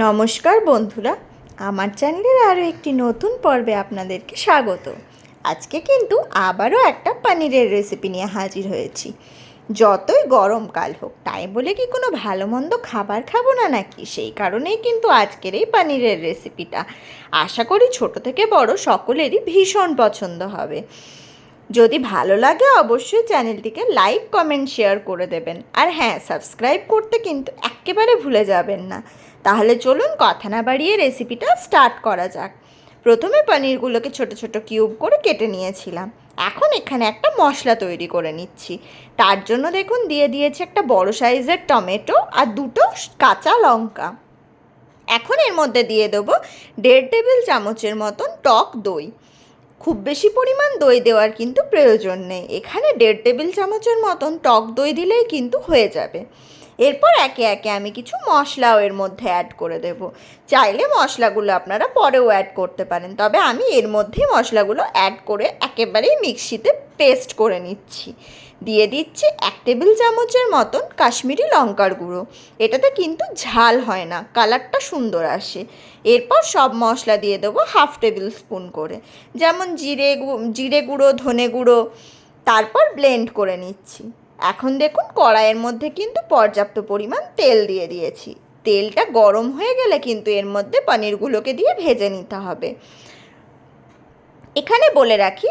নমস্কার বন্ধুরা, আমার চ্যানেলের আরও একটি নতুন পর্বে আপনাদেরকে স্বাগত। আজকে কিন্তু আবারও একটা পনিরের রেসিপি নিয়ে হাজির হয়েছি। যতই গরমকাল হোক, তাই বলে কি কোনো ভালো মন্দ খাবার খাব না নাকি? সেই কারণেই কিন্তু আজকের এই পনিরের রেসিপিটা আশা করি ছোট থেকে বড় সকলেরই ভীষণ পছন্দ হবে। যদি ভালো লাগে অবশ্যই চ্যানেলটিকে লাইক, কমেন্ট, শেয়ার করে দেবেন। আর হ্যাঁ সাবস্ক্রাইব করতে কিন্তু একেবারে ভুলে যাবেন না। তাহলে চলুন কথা না বাড়িয়ে রেসিপিটা স্টার্ট করা যাক। প্রথমে পনিরগুলোকে ছোট ছোট কিউব করে কেটে নিয়েছিলাম। এখন এখানে একটা মশলা তৈরি করে নিচ্ছি। তার জন্য দেখুন, দিয়ে দিয়েছি একটা বড় সাইজের টমেটো আর দুটো কাঁচা লঙ্কা। এখন এর মধ্যে দিয়ে দেবো দেড় টেবিল চামচের মতন টক দই। খুব বেশি পরিমাণ দই দেওয়ার কিন্তু প্রয়োজন নেই। এখানে দেড় টেবিল চামচের মতন টক দই দিলেই কিন্তু হয়ে যাবে। এরপর একে একে আমি কিছু মশলাও এর মধ্যে অ্যাড করে দেব। চাইলে মশলাগুলো আপনারা পরেও অ্যাড করতে পারেন। তবে আমি এর মধ্যেই মশলাগুলো অ্যাড করে একেবারেই মিক্সিতে পেস্ট করে নিচ্ছি। দিয়ে দিচ্ছি এক টেবিল চামচের মতন কাশ্মীরি লঙ্কার গুঁড়ো। এটাতে কিন্তু ঝাল হয় না, কালারটা সুন্দর আসে। এরপর সব মশলা দিয়ে দেবো হাফ টেবিল স্পুন করে। যেমন জিরে জিরে গুঁড়ো, ধনে গুঁড়ো, তারপর ব্লেন্ড করে নিচ্ছি। এখন দেখুন কড়াইয়ের মধ্যে কিন্তু পর্যাপ্ত পরিমাণ তেল দিয়ে দিয়েছি। তেলটা গরম হয়ে গেলে কিন্তু এর মধ্যে পনিরগুলোকে দিয়ে ভেজে নিতে হবে। এখানে বলে রাখি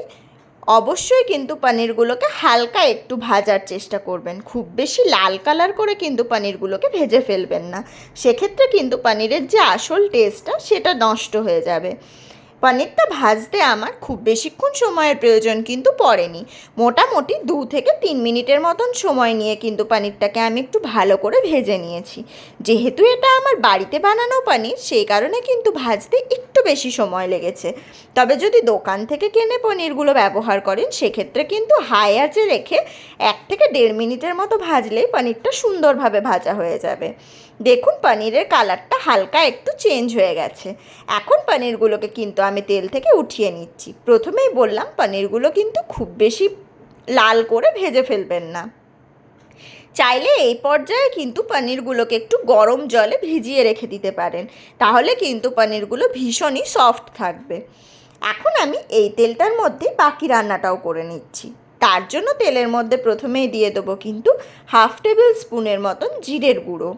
অবশ্যই কিন্তু পানিরগুলোকে হালকা একটু ভাজার চেষ্টা করবেন। খুব বেশি লাল কালার করে কিন্তু পানিরগুলোকে ভেজে ফেলবেন না। সেক্ষেত্রে কিন্তু পানিরের যে আসল টেস্টটা সেটা নষ্ট হয়ে যাবে। পনিরটা ভাজতে আমার খুব বেশিক্ষণ সময়ের প্রয়োজন কিন্তু পড়েনি। মোটামুটি দু থেকে তিন মিনিটের মতন সময় নিয়ে কিন্তু পনিরটাকে আমি একটু ভালো করে ভেজে নিয়েছি। যেহেতু এটা আমার বাড়িতে বানানো পনির, সেই কারণে কিন্তু ভাজতে একটু বেশি সময় লেগেছে। তবে যদি দোকান থেকে কিনে পনিরগুলো ব্যবহার করেন, সেক্ষেত্রে কিন্তু হাই আঁচে রেখে এক থেকে দেড় মিনিটের মতো ভাজলেই পনিরটা সুন্দরভাবে ভাজা হয়ে যাবে। দেখুন, পনিরের কালারটা হালকা একটু চেঞ্জ হয়ে গেছে। এখন পনিরগুলোকে কিন্তু আমি তেল থেকে উঠিয়ে নিচ্ছি। প্রথমেই বললাম, পনিরগুলো কিন্তু খুব বেশি লাল করে ভেজে ফেলবেন না। চাইলে এই পর্যায়ে কিন্তু পনিরগুলোকে একটু গরম জলে ভিজিয়ে রেখে দিতে পারেন। তাহলে কিন্তু পনিরগুলো ভীষণই সফট থাকবে। এখন আমি এই তেলটার মধ্যে বাকি রান্নাটাও করে নিচ্ছি। তার জন্য তেলের মধ্যে প্রথমেই দিয়ে দেবো কিন্তু হাফ টেবিল স্পুনের মতন জিরের গুঁড়ো।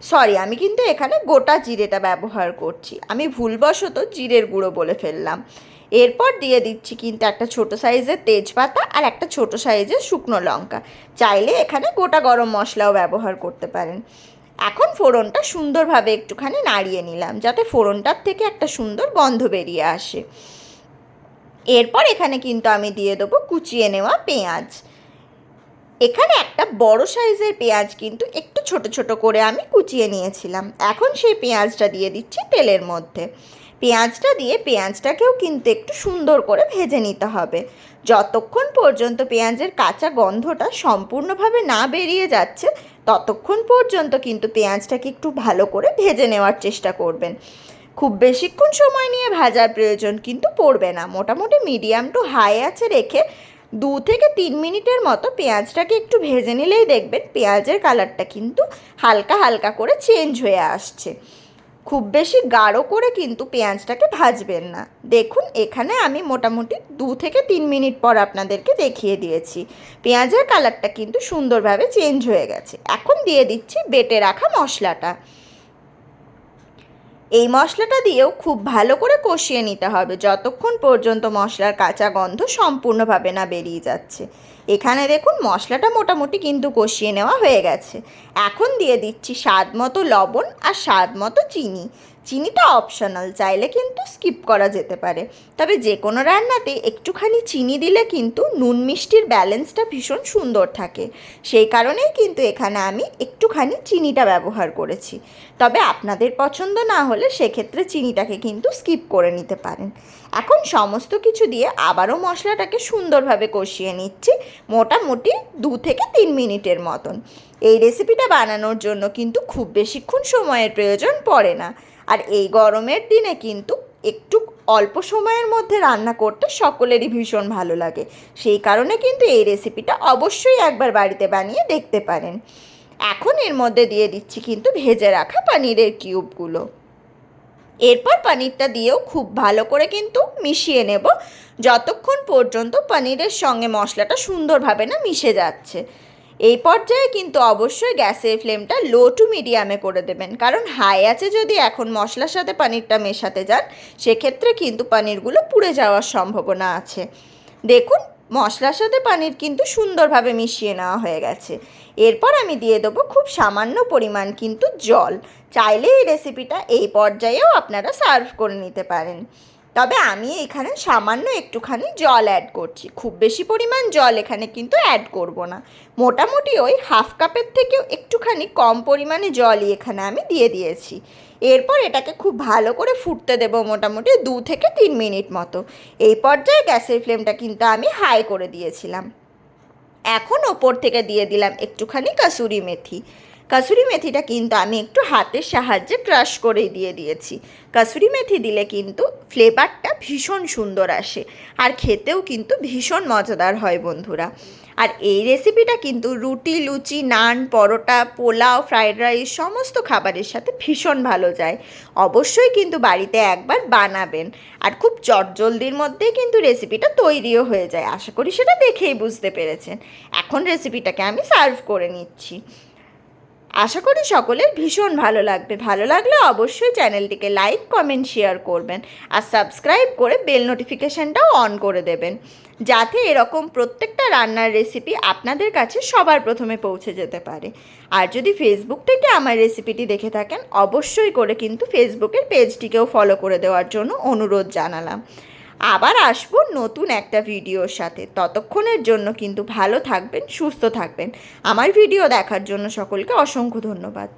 সরি আমি কিন্তু এখানে গোটা জিরেটা ব্যবহার করছি। আমি ভুলবশত জিরের গুঁড়ো বলে ফেললাম। এরপর দিয়ে দিচ্ছি কিন্তু একটা ছোট সাইজের তেজপাতা আর একটা ছোট সাইজের শুকনো লঙ্কা। চাইলে এখানে গোটা গরম মশলাও ব্যবহার করতে পারেন। এখন ফোড়নটা সুন্দরভাবে একটুখানি নাড়িয়ে নিলাম, যাতে ফোড়নটার থেকে একটা সুন্দর গন্ধ বেরিয়ে আসে। এরপর এখানে কিন্তু আমি দিয়ে দেবো কুচিয়ে নেওয়া পেঁয়াজ। এখানে একটা বড় সাইজের পেঁয়াজ কিন্তু একটু ছোট ছোট করে আমি কুচিয়ে নিয়েছিলাম। এখন সেই পেঁয়াজটা দিয়ে দিচ্ছি তেলের মধ্যে। পেঁয়াজটা দিয়ে পেঁয়াজটাকেও কিন্তু একটু সুন্দর করে ভেজে নিতে হবে। যতক্ষণ পর্যন্ত পেঁয়াজের কাঁচা গন্ধটা সম্পূর্ণভাবে না বেরিয়ে যাচ্ছে, ততক্ষণ পর্যন্ত কিন্তু পেঁয়াজটাকে একটু ভালো করে ভেজে নেওয়ার চেষ্টা করবেন। খুব বেশিক্ষণ সময় নিয়ে ভাজার প্রয়োজন কিন্তু পড়বে না। মোটামুটি মিডিয়াম টু হাই আছে রেখে দু থেকে তিন মিনিটের মতো পেঁয়াজটাকে একটু ভেজে নিলেই দেখবেন পেঁয়াজের কালারটা কিন্তু হালকা হালকা করে চেঞ্জ হয়ে আসছে। খুব বেশি গাঢ় করে কিন্তু পেঁয়াজটাকে ভাজবেন না। দেখুন, এখানে আমি মোটামুটি দু থেকে তিন মিনিট পর আপনাদেরকে দেখিয়ে দিয়েছি। পেঁয়াজের কালারটা কিন্তু সুন্দরভাবে চেঞ্জ হয়ে গেছে। এখন দিয়ে দিচ্ছি বেটে রাখা মশলাটা। এই মশলাটা দিয়েও খুব ভালো করে কষিয়ে নিতে হবে। যতক্ষণ পর্যন্ত মশলার কাঁচা গন্ধ সম্পূর্ণভাবে না বেরিয়ে যাচ্ছে। এখানে দেখুন, মশলাটা মোটামুটি কিন্তু কষিয়ে নেওয়া হয়ে গেছে। এখন দিয়ে দিচ্ছি স্বাদ মতো লবণ আর স্বাদ মতো চিনি। চিনিটা অপশনাল চাইলে কিন্তু স্কিপ করা যেতে পারে। তবে যে কোনো রান্নাতে একটুখানি চিনি দিলে কিন্তু নুন মিষ্টির ব্যালেন্সটা ভীষণ সুন্দর থাকে। সেই কারণেই কিন্তু এখানে আমি একটুখানি চিনিটা ব্যবহার করেছি। তবে আপনাদের পছন্দ না হলে সেক্ষেত্রে চিনিটাকে কিন্তু স্কিপ করে নিতে পারেন। এখন সমস্ত কিছু দিয়ে আবারও মশলাটাকে সুন্দরভাবে কষিয়ে নিচ্ছি, মোটামুটি দু থেকে তিন মিনিটের মতন। এই রেসিপিটা বানানোর জন্য কিন্তু খুব বেশিক্ষণ সময়ের প্রয়োজন পড়ে না। আর এই গরমের দিনে কিন্তু একটু অল্প সময়ের মধ্যে রান্না করতে সকলেরই ভীষণ ভালো লাগে। সেই কারণে কিন্তু এই রেসিপিটা অবশ্যই একবার বাড়িতে বানিয়ে দেখতে পারেন। এখন এর মধ্যে দিয়ে দিচ্ছি কিন্তু ভেজে রাখা পানিরের কিউবগুলো এরপর পনিরটা দিয়েও খুব ভালো করে কিন্তু মিশিয়ে নেব। যতক্ষণ পর্যন্ত পনিরের সঙ্গে মশলাটা সুন্দরভাবে না মিশে যাচ্ছে। এই পর্যায়ে কিন্তু অবশ্যই গ্যাসের ফ্লেমটা লো টু মিডিয়ামে করে দেবেন। কারণ হাই আছে যদি এখন মশলার সাথে পানিরটা মেশাতে যান, সেক্ষেত্রে কিন্তু পানিরগুলো পুড়ে যাওয়ার সম্ভাবনা আছে। দেখুন, মশলার সাথে পানির কিন্তু সুন্দরভাবে মিশিয়ে নেওয়া হয়ে গেছে। এরপর আমি দিয়ে দেবো খুব সামান্য পরিমাণ কিন্তু জল। চাইলে এই রেসিপিটা এই পর্যায়েও আপনারা সার্ভ করে নিতে পারেন। তবে আমি এখানে সামান্য একটুখানি জল অ্যাড করছি। খুব বেশি পরিমাণ জল এখানে কিন্তু অ্যাড করব না। মোটামুটি ওই হাফ কাপের থেকেও একটুখানি কম পরিমাণে জলই এখানে আমি দিয়ে দিয়েছি। এরপর এটাকে খুব ভালো করে ফুটতে দেবো মোটামুটি দু থেকে তিন মিনিট মতো। এই পর্যায়ে গ্যাসের ফ্লেমটা কিন্তু আমি হাই করে দিয়েছিলাম। এখন ওপর থেকে দিয়ে দিলাম একটুখানি কাসুরি মেথি। কাসুরি মেথিটা কিন্তু আমি একটু হাতের সাহায্যে ক্রাশ করে দিয়ে দিয়েছি। কাসুরি মেথি দিলে কিন্তু ফ্লেভারটা ভীষণ সুন্দর আসে আর খেতেও কিন্তু ভীষণ মজাদার হয় বন্ধুরা। আর এই রেসিপিটা কিন্তু রুটি, লুচি, নান, পরোটা, পোলাও ফ্রাইড রাইস সমস্ত খাবারের সাথে ভীষণ ভালো যায়। অবশ্যই কিন্তু বাড়িতে একবার বানাবেন আর খুব চটজলদির মধ্যেই কিন্তু রেসিপিটা তৈরিও হয়ে যায়। আশা করি সেটা দেখেই বুঝতে পেরেছেন। এখন রেসিপিটাকে আমি সার্ভ করে নিচ্ছি। আশা করি সকলের ভীষণ ভালো লাগবে। ভালো লাগলে অবশ্যই চ্যানেলটিকে লাইক, কমেন্ট, শেয়ার করবেন আর সাবস্ক্রাইব করে বেল নোটিফিকেশানটাও অন করে দেবেন। যাতে এরকম প্রত্যেকটা রান্নার রেসিপি আপনাদের কাছে সবার প্রথমে পৌঁছে যেতে পারে। আর যদি ফেসবুক থেকে আমার রেসিপিটি দেখে থাকেন, অবশ্যই করে কিন্তু ফেসবুকের পেজটিকেও ফলো করে দেওয়ার জন্য অনুরোধ জানালাম। আবার আসব নতুন একটা ভিডিওর সাথে। ততক্ষণের জন্য কিন্তু ভালো থাকবেন, সুস্থ থাকবেন। আমার ভিডিও দেখার জন্য সকলকে অসংখ্য ধন্যবাদ।